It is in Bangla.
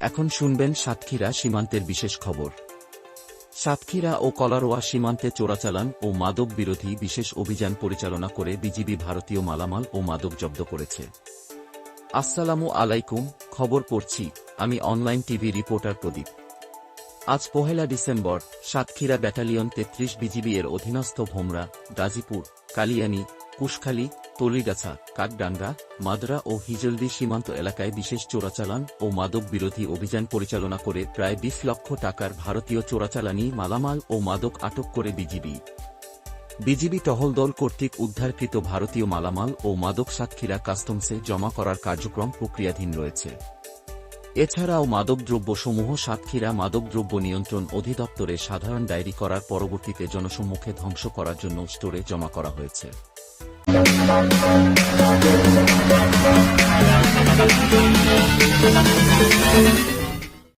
এখন শুনবেন সাতক্ষীরা সীমান্তের বিশেষ খবর। সাতক্ষীরা ও কলারোয়া সীমান্তে চোরাচালান ও মাদক বিরোধী বিশেষ অভিযান পরিচালনা করে বিজিবি ভারতীয় মালামাল ও মাদক জব্দ করেছে। আসসালামু আলাইকুম, খবর পড়ছি, আমি অনলাইন টিভি রিপোর্টার প্রদীপ। আজ পহেলা ডিসেম্বর, সাতক্ষীরা ব্যাটালিয়ন তেত্রিশ বিজিবি এর অধীনস্থ ভোমরা, গাজীপুর, কালিয়ানি, কুশখালী তলিগাছা, কাকডাঙ্গা, মাদরা ও হিজলদি সীমান্ত এলাকায় বিশেষ চোরাচালান ও মাদক বিরোধী অভিযান পরিচালনা করে প্রায় বিশ লক্ষ টাকার ভারতীয় চোরাচালানি মালামাল ও মাদক আটক করে বিজিবি। বিজিবি টহল দল কর্তৃক উদ্ধারকৃত ভারতীয় মালামাল ও মাদক সাতক্ষীরা কাস্টমসে জমা করার কার্যক্রম প্রক্রিয়াধীন রয়েছে। এছাড়াও মাদকদ্রব্যসমূহ সাতক্ষীরা মাদকদ্রব্য নিয়ন্ত্রণ অধিদপ্তরে সাধারণ ডায়েরি করার পরবর্তীতে জনসম্মুখে ধ্বংস করার জন্য স্টোরে জমা করা হয়েছে।